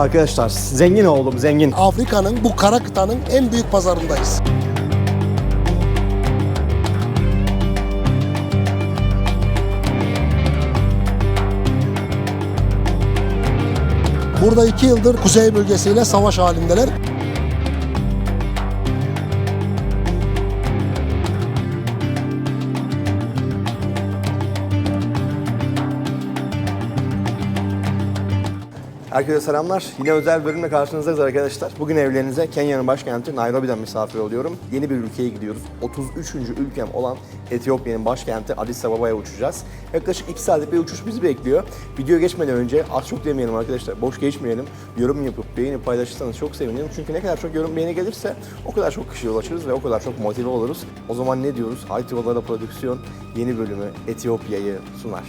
arkadaşlar zengin oldum zengin. Afrika'nın bu kara kıtanın en büyük pazarındayız. Burada iki yıldır kuzey bölgesiyle savaş halindeler. Herkese selamlar. Yine özel bölümle karşınızdayız arkadaşlar. Bugün evlerinize Kenya'nın başkenti Nairobi'den misafir oluyorum. Yeni bir ülkeye gidiyoruz. 33. ülkem olan Etiyopya'nın başkenti Addis Ababa'ya uçacağız. Yaklaşık 2 saatlik bir uçuş bizi bekliyor. Videoya geçmeden önce az çok demeyelim arkadaşlar. Boş geçmeyelim. Yorum yapıp beğenip paylaşırsanız çok sevinirim. Çünkü ne kadar çok yorum beğeni gelirse o kadar çok kişiye ulaşırız ve o kadar çok motive oluruz. O zaman ne diyoruz? Hayt Yollara Prodüksiyon yeni bölümü Etiyopya'yı sunar.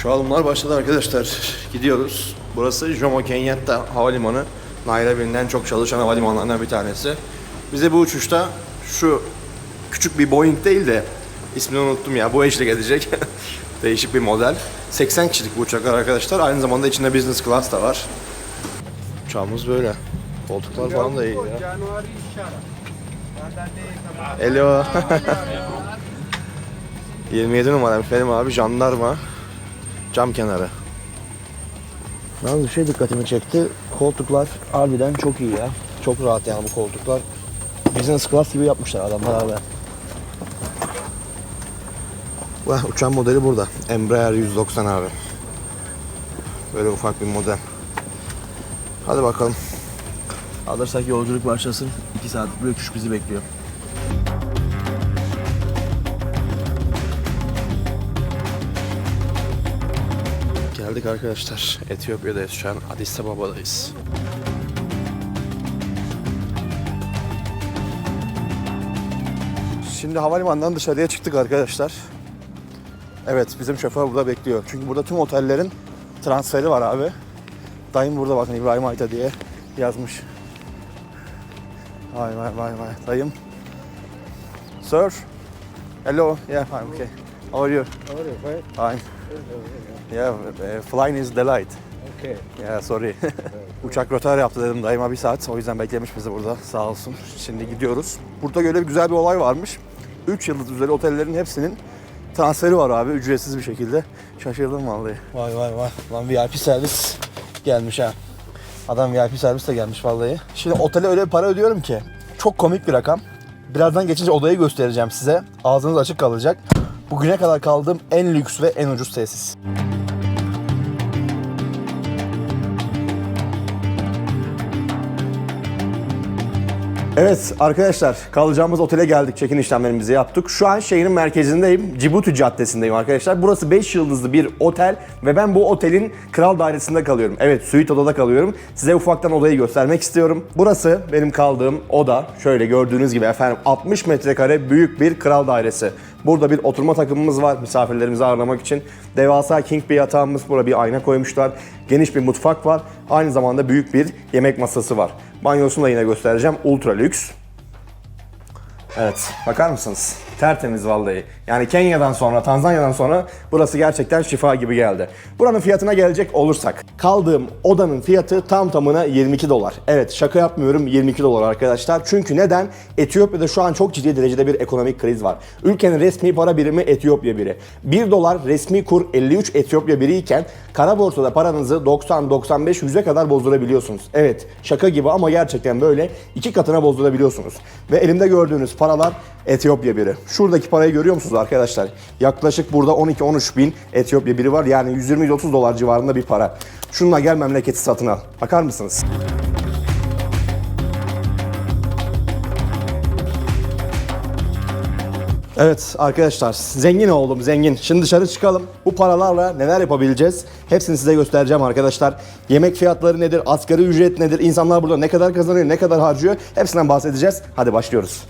Uçağımlar başladı arkadaşlar. Gidiyoruz. Burası Jomo Kenyatta Havalimanı. Nairobi'nin en çok çalışan havalimanlarından bir tanesi. Bize bu uçuşta şu küçük bir Boeing değil de ismini unuttum ya. Bu eşlik edecek. Değişik bir model. 80 kişilik bu uçaklar arkadaşlar. Aynı zamanda içinde business class da var. Uçağımız böyle. Koltuklar falan da iyi ya. Hello. 27 numara efendim abi jandarma. Cam kenarı. Yalnız bir şey dikkatimi çekti. Koltuklar harbiden çok iyi ya. Çok rahat yani bu koltuklar. Business class gibi yapmışlar adamlar abi. Vah uçağın modeli burada. Embraer 190 abi. Böyle ufak bir model. Hadi bakalım. Alırsak yolculuk başlasın. 2 saatlik bir uçuş bizi bekliyor. Geldik arkadaşlar. Etiyopya'dayız şu an. Addis Ababa'dayız. Şimdi havalimanından dışarıya çıktık arkadaşlar. Evet bizim şoför burada bekliyor. Çünkü burada tüm otellerin transferi var abi. Dayım burada bakın İbrahim Ayta diye yazmış. Vay vay vay vay. Dayım. Sir. Hello. Yeah, I'm okay. How are you? How are you? Fine? Fine. Yeah, uh, flying is delight. Okay. Ya sorry. Uçak rötar yaptı dedim dayıma bir saat. O yüzden beklemiş bizi burada sağ olsun. Şimdi gidiyoruz. Burada böyle bir güzel bir olay varmış. 3 yıldız üzeri otellerin hepsinin transferi var abi ücretsiz bir şekilde. Şaşırdım vallahi. Vay vay vay. Lan VIP servis gelmiş ha. Adam VIP servis de gelmiş vallahi. Şimdi otele öyle bir para ödüyorum ki. Çok komik bir rakam. Birazdan geçince odayı göstereceğim size. Ağzınız açık kalacak. Bugüne kadar kaldığım en lüks ve en ucuz tesis. Evet arkadaşlar kalacağımız otele geldik. Check-in işlemlerimizi yaptık. Şu an şehrin merkezindeyim. Cibuti Caddesi'ndeyim arkadaşlar. Burası 5 yıldızlı bir otel ve ben bu otelin kral dairesinde kalıyorum. Evet suite odada kalıyorum. Size ufaktan odayı göstermek istiyorum. Burası benim kaldığım oda. Şöyle gördüğünüz gibi efendim 60 metrekare büyük bir kral dairesi. Burada bir oturma takımımız var misafirlerimizi ağırlamak için. Devasa king bir yatağımız, burada bir ayna koymuşlar. Geniş bir mutfak var. Aynı zamanda büyük bir yemek masası var. Banyosunu da yine göstereceğim. Ultra lüks. Evet, bakar mısınız? Tertemiz vallahi. Yani Kenya'dan sonra, Tanzanya'dan sonra burası gerçekten şifa gibi geldi. Buranın fiyatına gelecek olursak, kaldığım odanın fiyatı tam tamına 22 dolar. Evet, şaka yapmıyorum 22 dolar arkadaşlar. Çünkü neden? Etiyopya'da şu an çok ciddi derecede bir ekonomik kriz var. Ülkenin resmi para birimi Etiyopya biri. 1 dolar resmi kur 53 Etiyopya biri iken kara borsada paranızı 90, 95, 100'e kadar bozdurabiliyorsunuz. Evet, şaka gibi ama gerçekten böyle iki katına bozdurabiliyorsunuz. Ve elimde gördüğünüz paralar Etiyopya biri. Şuradaki parayı görüyor musunuz arkadaşlar? Yaklaşık burada 12-13 bin Etiyopya biri var. Yani 120-130 dolar civarında bir para. Şununla gel memleketi satın al. Bakar mısınız? Evet arkadaşlar zengin oldum zengin. Şimdi dışarı çıkalım. Bu paralarla neler yapabileceğiz? Hepsini size göstereceğim arkadaşlar. Yemek fiyatları nedir? Asgari ücret nedir? İnsanlar burada ne kadar kazanıyor, ne kadar harcıyor? Hepsinden bahsedeceğiz. Hadi başlıyoruz.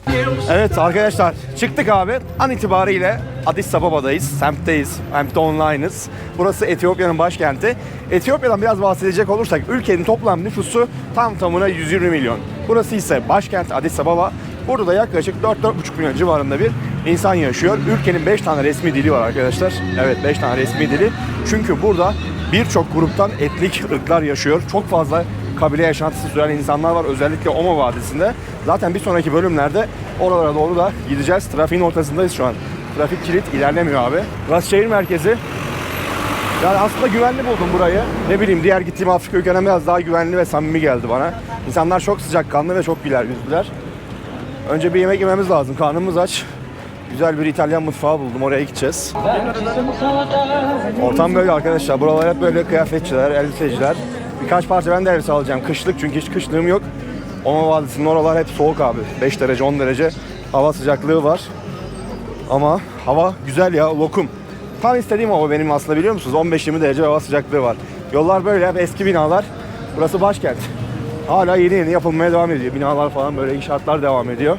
Evet arkadaşlar çıktık abi. An itibariyle Addis Ababa'dayız. Semt'teyiz. Semt'te online'ız. Burası Etiyopya'nın başkenti. Etiyopya'dan biraz bahsedecek olursak ülkenin toplam nüfusu tam tamına 120 milyon. Burası ise başkent Addis Ababa Burada da yaklaşık 4-4,5 milyon civarında bir insan yaşıyor. Ülkenin 5 tane resmi dili var arkadaşlar. Evet 5 tane resmi dili. Çünkü burada birçok gruptan etnik ırklar yaşıyor. Çok fazla kabile yaşantısı süren insanlar var özellikle Oma Vadisi'nde. Zaten bir sonraki bölümlerde oralara doğru da gideceğiz. Trafiğin ortasındayız şu an. Trafik kilit ilerlemiyor abi. Burası şehir merkezi. Yani aslında güvenli buldum burayı. Ne bileyim diğer gittiğim Afrika ülkelerinden biraz daha güvenli ve samimi geldi bana. İnsanlar çok sıcakkanlı ve çok güler yüzlüler. Önce bir yemek yememiz lazım. Karnımız aç. Güzel bir İtalyan mutfağı buldum. Oraya gideceğiz. Ortam böyle arkadaşlar. Buralar hep böyle kıyafetçiler, elbiseciler. Birkaç parça ben de elbise alacağım. Kışlık çünkü hiç kışlığım yok. Oma Vadisi'nin oralar hep soğuk abi. 5 derece, 10 derece hava sıcaklığı var. Ama hava güzel ya, lokum. Tam istediğim hava benim aslında biliyor musunuz? 15-20 derece hava sıcaklığı var. Yollar böyle hep eski binalar. Burası başkent. Hala yeni yeni yapılmaya devam ediyor. Binalar falan böyle inşaatlar devam ediyor.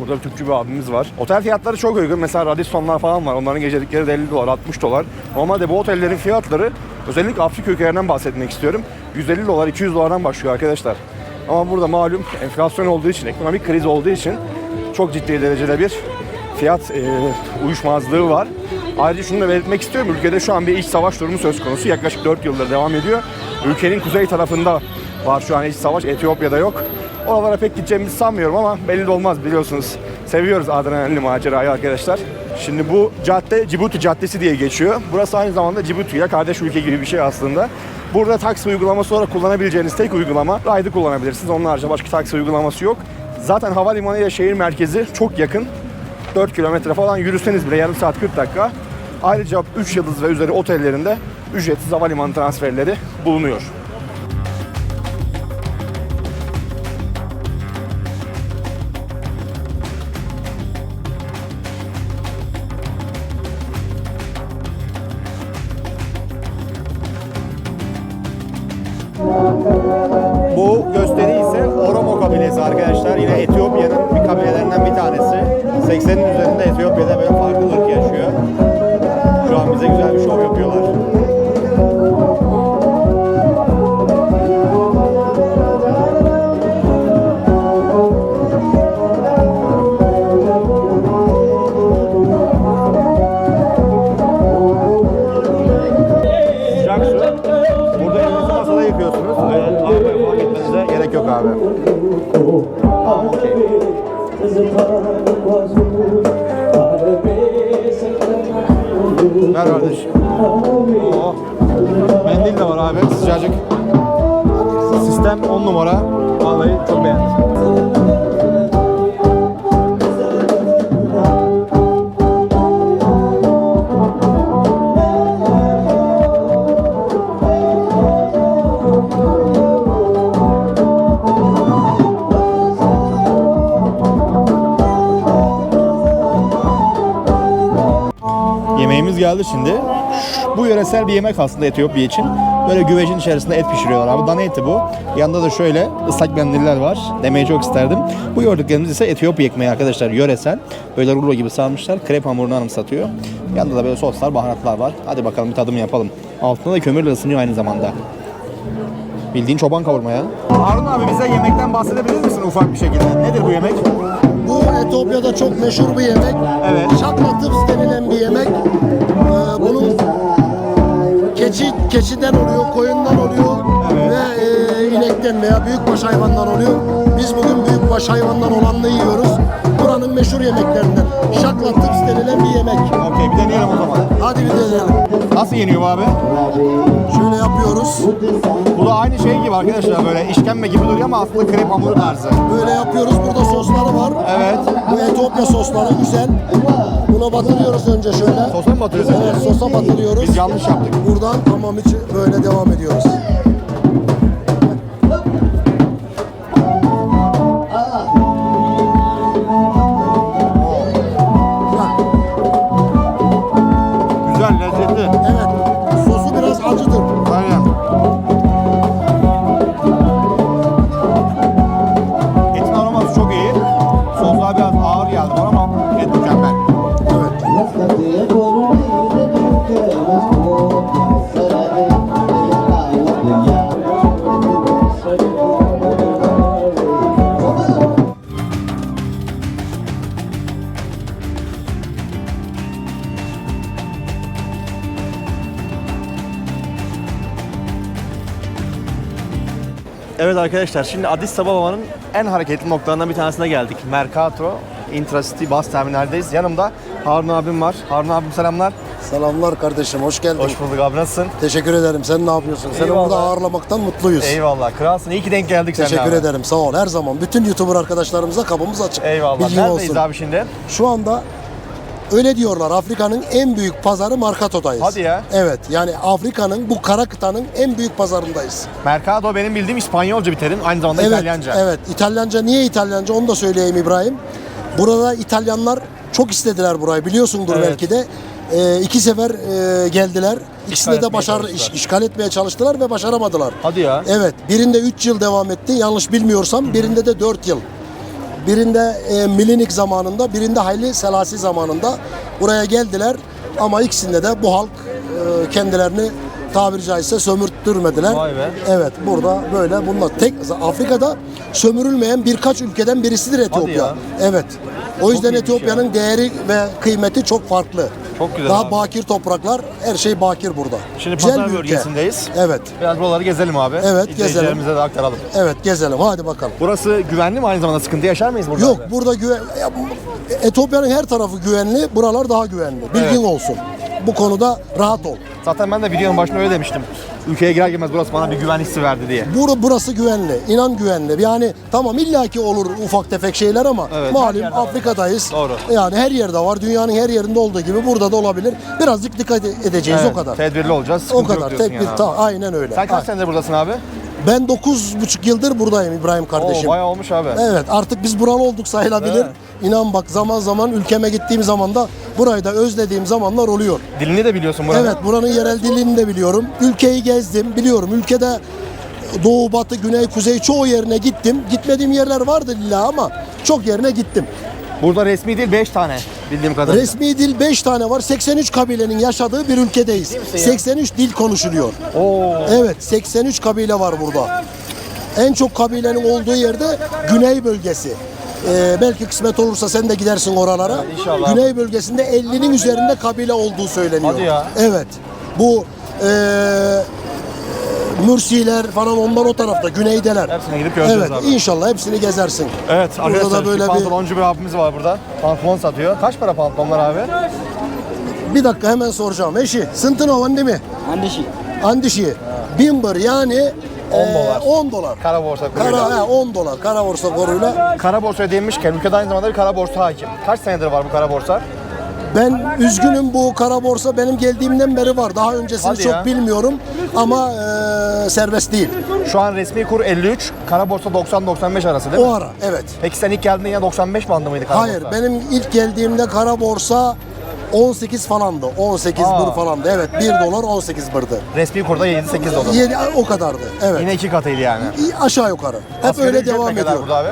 Burada bir Türkçü bir abimiz var. Otel fiyatları çok uygun. Mesela Radisson'lar falan var. Onların gecelikleri de 50 dolar, 60 dolar. Normalde bu otellerin fiyatları özellikle Afrika ülkelerinden bahsetmek istiyorum. 150 dolar, 200 dolardan başlıyor arkadaşlar. Ama burada malum enflasyon olduğu için, ekonomik kriz olduğu için çok ciddi derecede bir fiyat e, uyuşmazlığı var. Ayrıca şunu da belirtmek istiyorum. Ülkede şu an bir iç savaş durumu söz konusu. Yaklaşık 4 yıldır devam ediyor. Ülkenin kuzey tarafında var şu an iç savaş. Etiyopya'da yok. Oralara pek gideceğimizi sanmıyorum ama belli de olmaz biliyorsunuz. Seviyoruz adrenalinli macerayı arkadaşlar. Şimdi bu cadde Cibuti Caddesi diye geçiyor. Burası aynı zamanda Cibuti ile kardeş ülke gibi bir şey aslında. Burada taksi uygulaması olarak kullanabileceğiniz tek uygulama Ride'ı kullanabilirsiniz. Onun haricinde başka taksi uygulaması yok. Zaten havalimanı ile şehir merkezi çok yakın. 4 kilometre falan yürüseniz bile yarım saat 40 dakika. Ayrıca 3 yıldız ve üzeri otellerinde ücretsiz havalimanı transferleri bulunuyor. Şimdi. Bu yöresel bir yemek aslında Etiyopya için. Böyle güvecin içerisinde et pişiriyorlar abi. Dana eti bu. Yanında da şöyle ıslak mendiller var. Demeyi çok isterdim. Bu gördüklerimiz ise Etiyopya ekmeği arkadaşlar yöresel. Böyle rulo gibi sarmışlar. Krep hamurunu anımsatıyor. Yanında da böyle soslar, baharatlar var. Hadi bakalım bir tadım yapalım. Altında da kömürle ısınıyor aynı zamanda. Bildiğin çoban kavurma ya. Harun abi bize yemekten bahsedebilir misin ufak bir şekilde? Nedir bu yemek? Etiyopya'da çok meşhur bir yemek. Evet. Şakla tıps denilen bir yemek. Ee, bunun keçi keçiden oluyor, koyundan oluyor e, inekten veya büyükbaş hayvandan oluyor. Biz bugün büyükbaş hayvandan olanını yiyoruz. Buranın meşhur yemeklerinden. Şakla tıps denilen bir yemek. Okey bir deneyelim o zaman. Hadi bir deneyelim. Nasıl yeniyor bu abi? Şöyle yapıyoruz. Bu da aynı şey gibi arkadaşlar böyle işkembe gibi duruyor ama aslında krep hamuru tarzı. Böyle yapıyoruz. Burada sosları var. Evet. Bu Etiyopya sosları güzel. Buna batırıyoruz önce şöyle. Sosa mı batırıyoruz? Evet, sosa batırıyoruz. Biz yanlış yaptık. Buradan tamam içi böyle devam ediyoruz. Evet arkadaşlar şimdi Addis Ababa'nın en hareketli noktalarından bir tanesine geldik. Mercato Intracity Bus Terminal'deyiz. Yanımda Harun abim var. Harun abim selamlar. Selamlar kardeşim, hoş geldin. Hoş bulduk abi nasılsın? Teşekkür ederim. Sen ne yapıyorsun? Seni Eyvallah. burada ağırlamaktan mutluyuz. Eyvallah kralsın. İyi ki denk geldik seninle Teşekkür abi. ederim. Sağ ol. Her zaman bütün YouTuber arkadaşlarımıza kapımız açık. Eyvallah. Bilgin Neredeyiz olsun. abi şimdi? Şu anda öyle diyorlar. Afrika'nın en büyük pazarı Markato'dayız. Hadi ya. Evet. Yani Afrika'nın bu kara kıtanın en büyük pazarındayız. Mercado benim bildiğim İspanyolca bir terim. Aynı zamanda evet. İtalyanca. Evet. İtalyanca niye İtalyanca onu da söyleyeyim İbrahim. Burada İtalyanlar çok istediler burayı biliyorsundur Evet. belki de. Ee, iki sefer e, geldiler. İkisinde de başar çalıştılar. iş- işgal etmeye çalıştılar ve başaramadılar. Hadi ya. Evet, birinde 3 yıl devam etti. Yanlış bilmiyorsam birinde de 4 yıl. Birinde e, Milinik zamanında, birinde Hayli Selasi zamanında buraya geldiler. Ama ikisinde de bu halk e, kendilerini tabiri caizse sömürttürmediler. Vay be. Evet, burada böyle bunlar. Tek Afrika'da sömürülmeyen birkaç ülkeden birisidir Etiyopya. ya. Evet. O yüzden iyiymiş Etiyopya'nın değeri ve kıymeti çok farklı. Çok güzel Daha abi. bakir topraklar, her şey bakir burada. Şimdi Güzel pazar bir ülke. bölgesindeyiz. Evet. Biraz buraları gezelim abi. Evet, İzleyicilerimize de aktaralım. Evet, gezelim. Hadi bakalım. Burası güvenli mi aynı zamanda sıkıntı yaşar mıyız burada? Yok abi? burada güven ya, Etiyopya'nın her tarafı güvenli, buralar daha güvenli. Bilgin Evet. olsun. Bu konuda rahat ol. Zaten ben de videonun başında öyle demiştim. Ülkeye girer girmez burası bana bir güven hissi verdi diye. Bur burası güvenli. inan güvenli. Yani tamam illaki olur ufak tefek şeyler ama Evet, her malum yerde var. Afrika'dayız. Doğru. Yani her yerde var. Dünyanın her yerinde olduğu gibi burada da olabilir. Birazcık dikkat edeceğiz Evet, o kadar. Tedbirli olacağız. O sıkıntı yok kadar. diyorsun Tek bir yani aynen öyle. Sen kaç Ha, senedir buradasın abi? Ben 9,5 yıldır buradayım İbrahim kardeşim. Oo, bayağı olmuş abi. Evet artık biz buralı olduk sayılabilir. Evet. İnan bak zaman zaman ülkeme gittiğim zaman da burayı da özlediğim zamanlar oluyor. Dilini de biliyorsun buranın. Evet buranın yerel dilini de biliyorum. Ülkeyi gezdim biliyorum. Ülkede doğu, batı, güney, kuzey çoğu yerine gittim. Gitmediğim yerler vardı illa ama çok yerine gittim. Burada resmi dil 5 tane bildiğim kadarıyla. Resmi dil 5 tane var. 83 kabilenin yaşadığı bir ülkedeyiz. 83 dil konuşuluyor. Oo. Evet 83 kabile var burada. En çok kabilenin olduğu yerde güney bölgesi. Ee, belki kısmet olursa sen de gidersin oralara. Evet, inşallah. Güney bölgesinde 50'nin üzerinde kabile olduğu söyleniyor. Hadi ya. Evet. Bu ee, Mürsiler falan onlar o tarafta güneydeler. Hepsine gidip göreceğiz Evet abi. inşallah hepsini gezersin. Evet Burada arkadaşlar da böyle bir pantoloncu bir abimiz var burada. Pantolon satıyor. Kaç para pantolonlar abi? bir dakika hemen soracağım. Eşi, Sıntınovan değil mi? Andişi. Andişi. Bimbir yani 10 ee, dolar. 10 dolar. Kara borsa kuruyla. Kara, he, 10 dolar. Kara borsa koruyla. Kara borsaya değinmişken ülkede aynı zamanda bir kara borsa hakim. Kaç senedir var bu kara borsa? Ben üzgünüm bu kara borsa benim geldiğimden beri var. Daha öncesini Hadi çok ya. bilmiyorum ama e, serbest değil. Şu an resmi kur 53, kara borsa 90-95 arası değil mi? O ara evet. Peki sen ilk geldiğinde yine 95 bandı mıydı kara Hayır borsa? benim ilk geldiğimde kara borsa 18 falandı. 18 Aa. bir falandı. Evet 1 dolar 18 birdi. Resmi kurda 7-8 dolar. Yedi, o kadardı. Evet. Yine iki katıydı yani. İyi, Aşağı yukarı. Hep Asgari öyle ücret devam kadar ediyor. burada abi?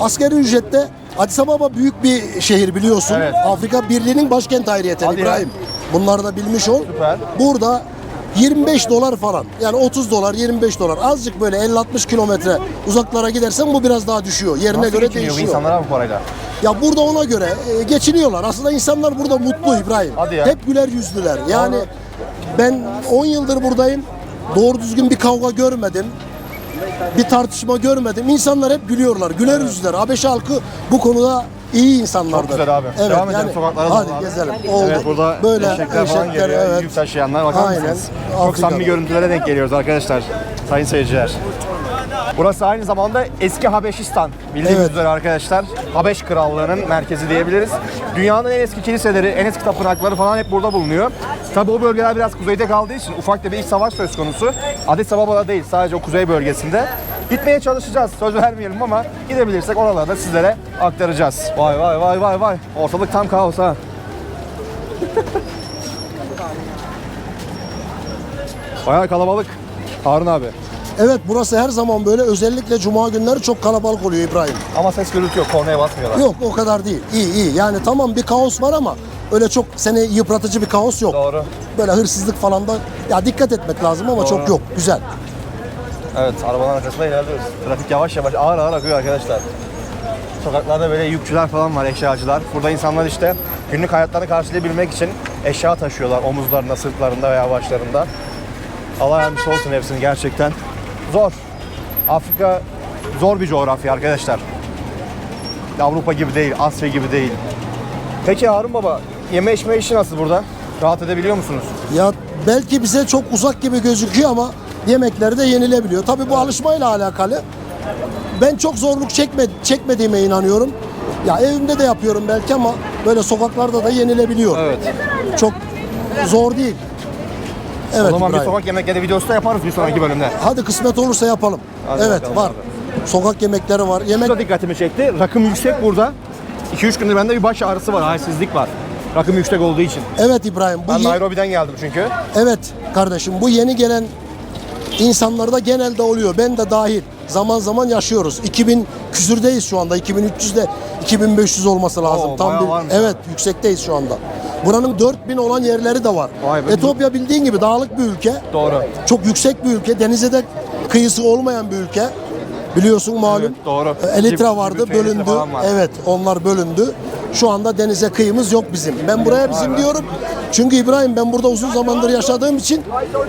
Asgari ücrette Addis Ababa büyük bir şehir biliyorsun. Evet. Afrika Birliği'nin başkent ayrıyeten Hadi ya. İbrahim. Bunları da bilmiş ol. Süper. Burada 25 dolar falan. Yani 30 dolar, 25 dolar. Azıcık böyle 50-60 kilometre uzaklara gidersen bu biraz daha düşüyor. Yerine Nasıl göre değişiyor. insanlar bu parayla? Ya burada ona göre e, geçiniyorlar. Aslında insanlar burada mutlu İbrahim. Hadi ya. Hep güler yüzlüler. Yani ben 10 yıldır buradayım. Doğru düzgün bir kavga görmedim. Bir tartışma görmedim. İnsanlar hep gülüyorlar. Güler yüzlüler. Habeşi halkı bu konuda iyi insanlardır. Çok güzel abi. Evet, Devam edelim yani, sokaklara Hadi abi. gezelim. Oldu. Evet burada Böyle eşekler falan geliyor. evet. Yük taşıyanlar bakar Aynen. mısınız? Çok samimi görüntülere denk geliyoruz arkadaşlar. Sayın seyirciler. Burası aynı zamanda eski Habeşistan. Bildiğiniz Evet. üzere arkadaşlar. Habeş Krallığı'nın merkezi diyebiliriz. Dünyanın en eski kiliseleri, en eski tapınakları falan hep burada bulunuyor. Tabi o bölgeler biraz kuzeyde kaldığı için ufak da bir iç savaş söz konusu. Addis Ababa'da değil sadece o kuzey bölgesinde. Gitmeye çalışacağız. Söz vermeyelim ama gidebilirsek oralarda sizlere aktaracağız. Vay vay vay vay vay. Ortalık tam kaos ha. Bayağı kalabalık. Harun abi. Evet burası her zaman böyle. Özellikle cuma günleri çok kalabalık oluyor İbrahim. Ama ses gürültü yok. Kornaya basmıyorlar. Yok o kadar değil. İyi iyi. Yani tamam bir kaos var ama öyle çok seni yıpratıcı bir kaos yok. Doğru. Böyle hırsızlık falan da ya dikkat etmek lazım ama çok yok. Güzel. Evet, arabanın arkasında ilerliyoruz. Trafik yavaş yavaş ağır ağır akıyor arkadaşlar. Sokaklarda böyle yükçüler falan var, eşyacılar. Burada insanlar işte günlük hayatlarını karşılayabilmek için eşya taşıyorlar omuzlarında, sırtlarında veya başlarında. Allah yardımcısı olsun hepsinin gerçekten. Zor. Afrika zor bir coğrafya arkadaşlar. Avrupa gibi değil, Asya gibi değil. Peki Harun Baba, yeme içme işi nasıl burada? Rahat edebiliyor musunuz? Ya belki bize çok uzak gibi gözüküyor ama yemekleri de yenilebiliyor. Tabii bu alışmayla alakalı. Ben çok zorluk çekme, çekmediğime inanıyorum. Ya evimde de yapıyorum belki ama böyle sokaklarda da yenilebiliyor. Evet. Çok zor değil. Evet o zaman İbrahim. bir sokak yemekleri videosu da yaparız bir sonraki bölümde. Hadi kısmet olursa yapalım. Hadi evet bakalım var. Sokak yemekleri var. Yemek Bu da dikkatimi çekti. Rakım yüksek burada. 2-3 gündür bende bir baş ağrısı var, halsizlik var. Rakım yüksek olduğu için. Evet İbrahim. Bu Ben Nairobi'den geldim çünkü. Evet kardeşim bu yeni gelen insanlarda genelde oluyor. Ben de dahil. Zaman zaman yaşıyoruz. 2000 küsürdeyiz şu anda. 2300'de 2500 olması lazım. Oo, Tam bir, varmış evet yüksekteyiz şu anda. Buranın 4000 olan yerleri de var. Vay be. Etiyopya bildiğin gibi dağlık bir ülke. Doğru. Çok yüksek bir ülke. Denize de kıyısı olmayan bir ülke. Biliyorsun malum. Evet, doğru. Elitra Cib- vardı, Elitra bölündü. var. Evet, onlar bölündü. Şu anda denize kıyımız yok bizim. Ben buraya bizim diyorum. Çünkü İbrahim ben burada uzun zamandır yaşadığım için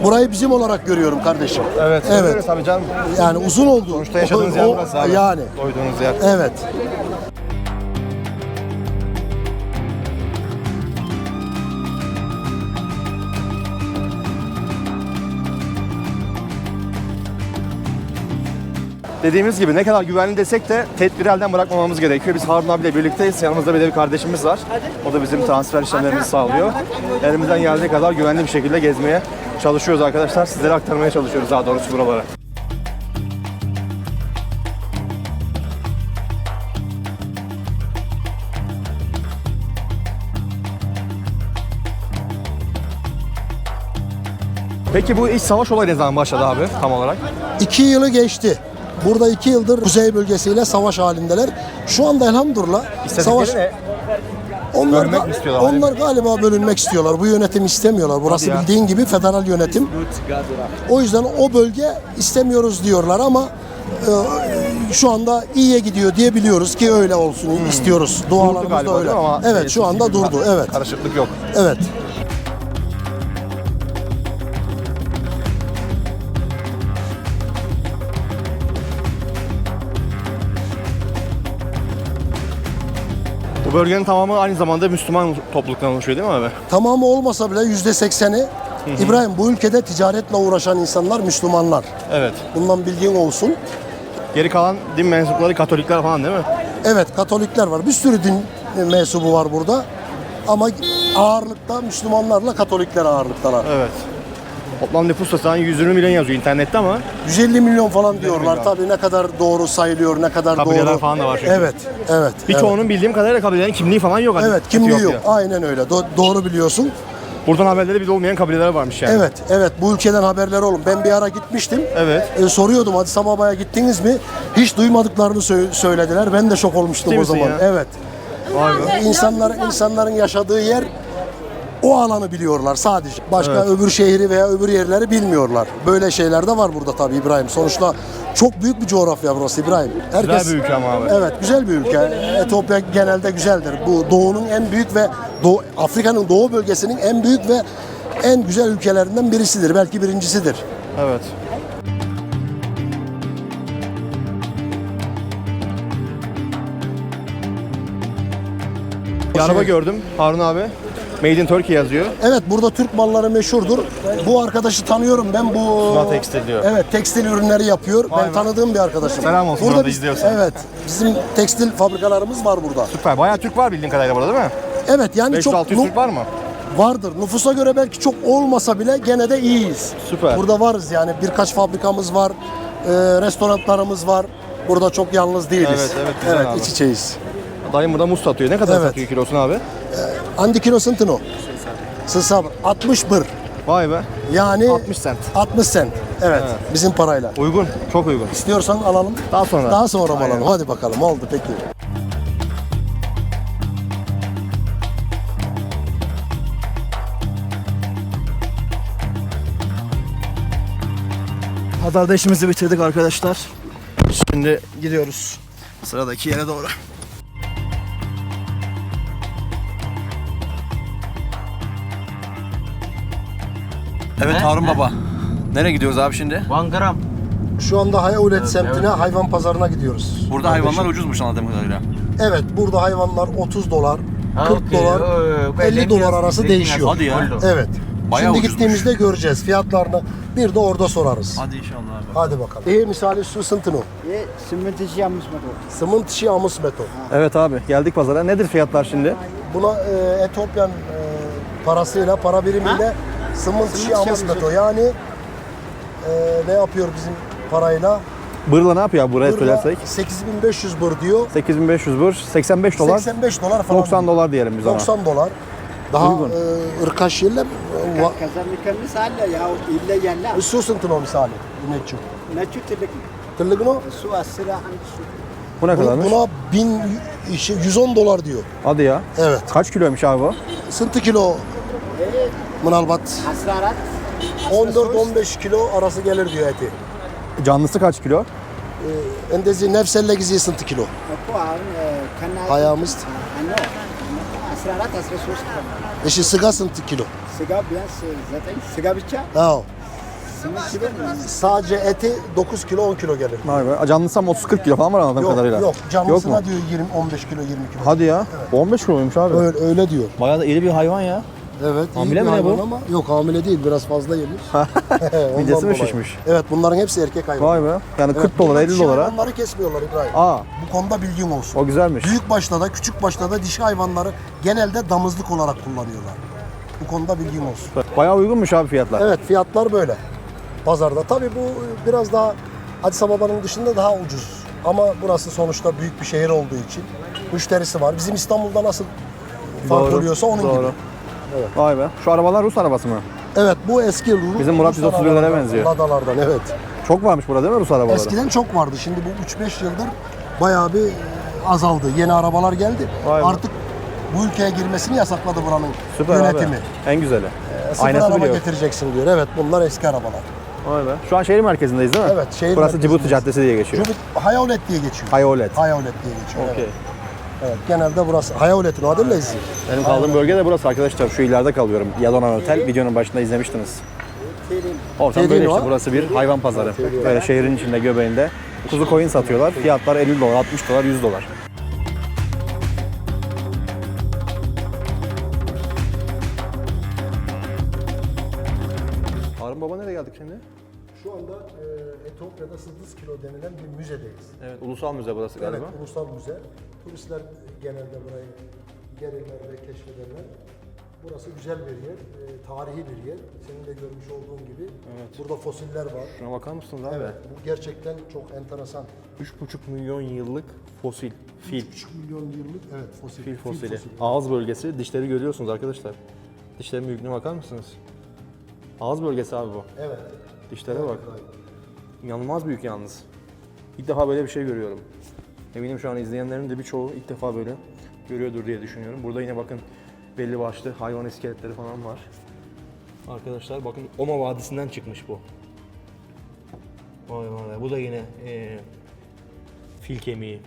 burayı bizim olarak görüyorum kardeşim. Evet. Evet. Tabii canım. Yani uzun oldu. Sonuçta yaşadığınız yer O- burası abi. Yani. Doyduğunuz yer. Evet. Dediğimiz gibi ne kadar güvenli desek de tedbiri elden bırakmamamız gerekiyor. Biz Harun abiyle birlikteyiz. Yanımızda bir de bir kardeşimiz var. O da bizim transfer işlemlerimizi sağlıyor. Elimizden geldiği kadar güvenli bir şekilde gezmeye çalışıyoruz arkadaşlar. Sizlere aktarmaya çalışıyoruz daha doğrusu buralara. Peki bu iç savaş olayı ne zaman başladı abi tam olarak? İki yılı geçti. Burada iki yıldır kuzey bölgesiyle savaş halindeler. Şu anda elhamdülillah İstedikleri savaş... ne? Onlar, istiyorlar? onlar galiba bölünmek istiyorlar. Bu yönetim istemiyorlar. Burası bildiğin gibi federal yönetim. O yüzden o bölge istemiyoruz diyorlar ama e, şu anda iyiye gidiyor diye biliyoruz ki öyle olsun istiyoruz. Hmm. Durdu Dualarımız da öyle. ama Evet şu anda durdu. Evet. Karışıklık yok. Evet. Bu bölgenin tamamı aynı zamanda Müslüman topluluktan oluşuyor değil mi abi? Tamamı olmasa bile yüzde sekseni İbrahim bu ülkede ticaretle uğraşan insanlar Müslümanlar. Evet. Bundan bilgin olsun. Geri kalan din mensupları Katolikler falan değil mi? Evet Katolikler var. Bir sürü din mensubu var burada. Ama ağırlıkta Müslümanlarla Katolikler ağırlıktalar. Evet. Toplam nüfus da an 120 milyon yazıyor internette ama 150 milyon falan diyorlar. milyon. Tabii ne kadar doğru sayılıyor, ne kadar Kabileler doğru. falan da var çünkü. Evet, evet. evet. birçoğunun bildiğim kadarıyla kabilelerin kimliği falan yok. Evet, kimliği yok. Etiyopya. Aynen öyle. Do- doğru biliyorsun. Buradan haberleri bile olmayan kabileler varmış yani. Evet, evet. Bu ülkeden haberleri olun. Ben bir ara gitmiştim. Evet. E, soruyordum Addis Ababa'ya gittiniz mi? Hiç duymadıklarını sö- söylediler. Ben de şok olmuştum Ciddi o misin zaman. ya? Evet. Vay be. İnsanlar insanların yaşadığı yer o alanı biliyorlar sadece. Başka Evet. öbür şehri veya öbür yerleri bilmiyorlar. Böyle şeyler de var burada tabii İbrahim. Sonuçta çok büyük bir coğrafya burası İbrahim. Herkes Güzel bir ülke ama abi. Evet, güzel bir ülke. Etiyopya genelde güzeldir. Bu doğunun en büyük ve Doğu, Afrika'nın doğu bölgesinin en büyük ve en güzel ülkelerinden birisidir. Belki birincisidir. Evet. Bir araba şey- gördüm Harun abi. Made in Turkey yazıyor. Evet burada Türk malları meşhurdur. Bu arkadaşı tanıyorum ben bu Suna Tekstil diyor. Evet tekstil ürünleri yapıyor. Vay ben be. tanıdığım bir arkadaşım. Selam olsun burada biz- izliyorsan. Evet. Bizim tekstil fabrikalarımız var burada. Süper. Bayağı Türk var bildiğin kadarıyla burada değil mi? Evet yani çok 500-600 nu- Türk var mı? vardır. Nüfusa göre belki çok olmasa bile gene de iyiyiz. Süper. Burada varız yani birkaç fabrikamız var. e, restoranlarımız var. Burada çok yalnız değiliz. Evet, evet, güzel Evet, abi. iç içeyiz. Dayım burada muz satıyor. Ne kadar Evet. satıyor kilosunu abi? Andi kilo sentino. Sısab 60 bir. Vay be. Yani 60 cent. 60 sent. Evet, Evet. bizim parayla. Uygun. Çok uygun. İstiyorsan alalım. Daha sonra. Daha sonra mı Aynen. alalım? Hadi bakalım. Oldu peki. Pazarda işimizi bitirdik arkadaşlar. Şimdi gidiyoruz sıradaki yere doğru. Evet Harun Baba. Nereye gidiyoruz abi şimdi? One gram. Şu anda Hayaulet semtine hayvan pazarına gidiyoruz. Burada hayvanlar ucuzmuş anladığım kadarıyla. Evet burada hayvanlar 30 dolar, 40 dolar, 50 dolar arası değişiyor. Hadi ya. Evet. Bayağı Şimdi ucuzmuş. gittiğimizde göreceğiz fiyatlarını. Bir de orada sorarız. Hadi inşallah abi. Hadi bakalım. İyi misali su sıntını. E simentici yapmış mı bu? Sımınt işi amus meto. Evet abi geldik pazara. Nedir fiyatlar şimdi? Buna e, Etopyan e, parasıyla, para birimiyle sımınt amus meto. Yani e, ne yapıyor bizim parayla? Bırla ne yapıyor abi buraya Burada söylersek? 8500 bur diyor. 8500 bır, 85 dolar, 85 dolar falan. 90 dolar diyelim biz ona. 90 dolar. Daha Uygun. e, ırkaş yerle Kazanlıklarını sahille ya ille yerler. su sıntını misali. Yinetçi. Ne çütülük Tırlıgını su asıra an su. Bu ne bu- kadarmış? buna 1000 işte 110 dolar diyor. Hadi ya. Evet. Kaç kiloymuş abi bu? Sıntı kilo mınalbat. Hasrarat. 14-15 kilo arası gelir diyor eti. Canlısı kaç kilo? Endezi nefselle gizi sıntı kilo. Asra sos. Eşi sıga sıntı kilo. Siga biraz zaten siga biçe. Ha. Sadece eti 9 kilo 10 kilo gelir. Vay be. Canlısı ama 30-40 kilo falan var anladığım Yok kadarıyla. yok canlısına Yok mu? diyor 20 15 kilo 20 kilo. Hadi ya. 15 kiloymuş abi. Öyle, öyle diyor. Bayağı da iri bir hayvan ya. Evet. iyi Hamile bir mi ne bu? Ama, yok hamile değil biraz fazla yemiş. Ondan Midesi mi dolayı. şişmiş? Evet bunların hepsi erkek hayvan. Vay be. Yani 40 Evet, dolar bunlar 50 dişi dolara. Hayvanları kesmiyorlar İbrahim. Aa Bu konuda bilgin olsun. o güzelmiş. Büyük başta da küçük başta da dişi hayvanları genelde damızlık olarak kullanıyorlar. Bu konuda bilgin olsun. Bayağı uygunmuş abi fiyatlar. Evet fiyatlar böyle. Pazarda. Tabii bu biraz daha Addis Ababa'nın dışında daha ucuz. Ama burası sonuçta büyük bir şehir olduğu için müşterisi var. Bizim İstanbul'da nasıl fark Doğru, oluyorsa onun doğru. gibi. Vay be. Şu arabalar Rus arabası mı? Evet bu eski Rus. Bizim Murat Rus 131'lere arabalardan, benziyor. Ladalardan evet. Çok varmış burada değil mi Rus arabaları? Eskiden çok vardı. Şimdi bu 3-5 yıldır bayağı bir e, azaldı. Yeni arabalar geldi. Vay be. Artık bu ülkeye girmesini yasakladı buranın Süper yönetimi. abi. En güzeli. E, Sıfır Aynası araba biliyor. getireceksin diyor. Evet bunlar eski arabalar. Vay be. Şu an şehir merkezindeyiz değil mi? Evet, şehir Burası Cibuti. Caddesi diye geçiyor. Cumhur Hayalet diye geçiyor. Hayolet. Hayalet diye geçiyor. Okey. Evet. Evet. Genelde burası Hayalet'in adı değil Lezzi. Benim kaldığım bölge de burası arkadaşlar. Şu ileride kalıyorum. Yadona Otel. Videonun başında izlemiştiniz. Ortam Terin böyle işte. o. Burası bir hayvan pazarı. Böyle şehrin içinde göbeğinde. Kuzu koyun satıyorlar. Fiyatlar 50 dolar, 60 dolar, 100 dolar. Harun Baba nereye geldik şimdi? Şu anda e, Etiyopya'da Sıldız Kilo denilen bir müzedeyiz. Evet, Ulusal Müze burası Evet, galiba. ulusal müze. Turistler genelde burayı gelirler ve keşfederler. Burası güzel bir yer, e, tarihi bir yer. Senin de görmüş olduğun gibi. Burada fosiller var. Şuna bakar mısınız abi? Evet, bu gerçekten çok enteresan. 3,5 milyon yıllık fosil, fil. 3 milyon yıllık evet fosil. Fil fosili. Ağız bölgesi, dişleri görüyorsunuz arkadaşlar. Dişlerin büyüklüğüne bakar mısınız? Ağız bölgesi abi bu. Evet. Dişlere bak. İnanılmaz büyük yalnız. İlk defa böyle bir şey görüyorum. Eminim şu an izleyenlerin de birçoğu ilk defa böyle görüyordur diye düşünüyorum. Burada yine bakın belli başlı hayvan iskeletleri falan var. Arkadaşlar bakın Oma Vadisi'nden çıkmış bu. Vay vay vay. Bu da yine eee, fil kemiği.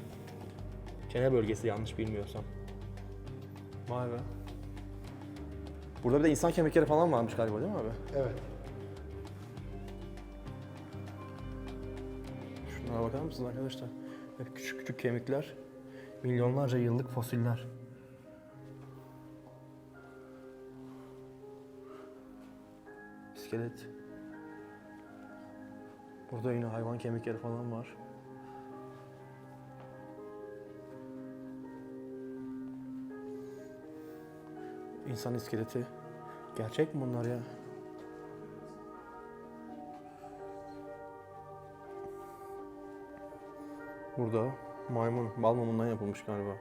Çene bölgesi yanlış bilmiyorsam. Vay be. Burada bir de insan kemikleri falan varmış galiba değil mi abi? Evet. Şunlara bakar mısınız arkadaşlar? Küçük küçük kemikler. Milyonlarca yıllık fosiller. İskelet. Burada yine hayvan kemikleri falan var. İnsan iskeleti. Gerçek mi bunlar ya? Burada maymun, bal mumundan yapılmış galiba.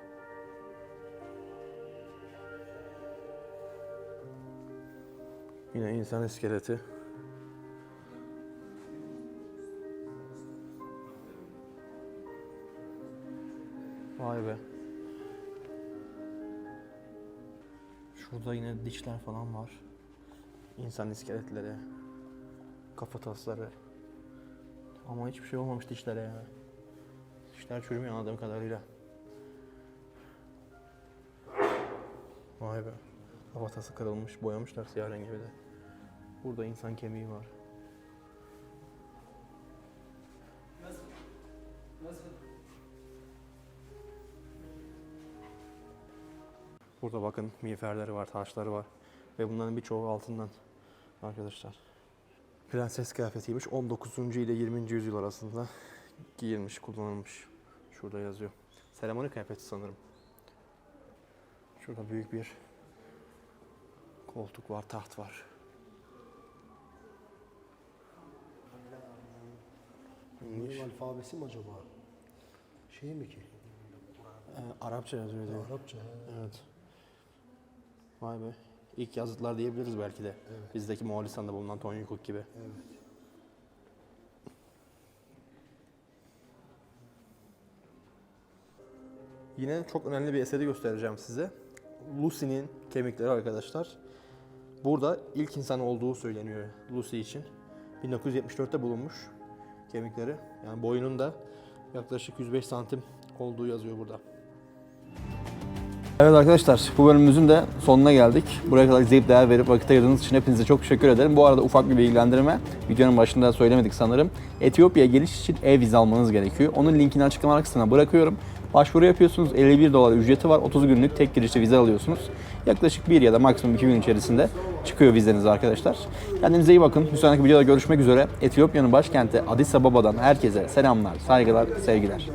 Yine insan iskeleti. Vay be. Şurada yine dişler falan var. İnsan iskeletleri. Kafatasları. Ama hiçbir şey olmamış dişlere ya tekrar çürümüyor anladığım kadarıyla. Vay be. Kafatası kırılmış, boyamışlar siyah rengi bir de. Burada insan kemiği var. Nasıl? Burada bakın miğferleri var, taşları var. Ve bunların birçoğu altından arkadaşlar. Prenses kıyafetiymiş. 19. ile 20. yüzyıl arasında giyilmiş, kullanılmış. Şurada yazıyor. Seremoni kıyafeti sanırım. Şurada büyük bir koltuk var, taht var. Bunların alfabesi mi acaba? Şey mi ki? Ee, Arapça yazıyor diyor. Arapça. he. Evet. Vay be. İlk yazıtlar diyebiliriz belki de. Bizdeki Moğolistan'da bulunan Tonyukuk gibi. Yine çok önemli bir eseri göstereceğim size. Lucy'nin kemikleri arkadaşlar. Burada ilk insan olduğu söyleniyor Lucy için. 1974'te bulunmuş kemikleri. Yani boyunun da yaklaşık 105 santim olduğu yazıyor burada. Evet arkadaşlar bu bölümümüzün de sonuna geldik. Buraya kadar izleyip değer verip vakit ayırdığınız için hepinize çok teşekkür ederim. Bu arada ufak bir bilgilendirme. Videonun başında söylemedik sanırım. Etiyopya'ya geliş için ev vize almanız gerekiyor. Onun linkini açıklama kısmına bırakıyorum. Başvuru yapıyorsunuz. 51 dolar ücreti var. 30 günlük tek girişte vize alıyorsunuz. Yaklaşık bir ya da maksimum 2 gün içerisinde çıkıyor vizeniz arkadaşlar. Kendinize iyi bakın. Bir sonraki videoda görüşmek üzere. Etiyopya'nın başkenti Addis Ababa'dan herkese selamlar, saygılar, sevgiler.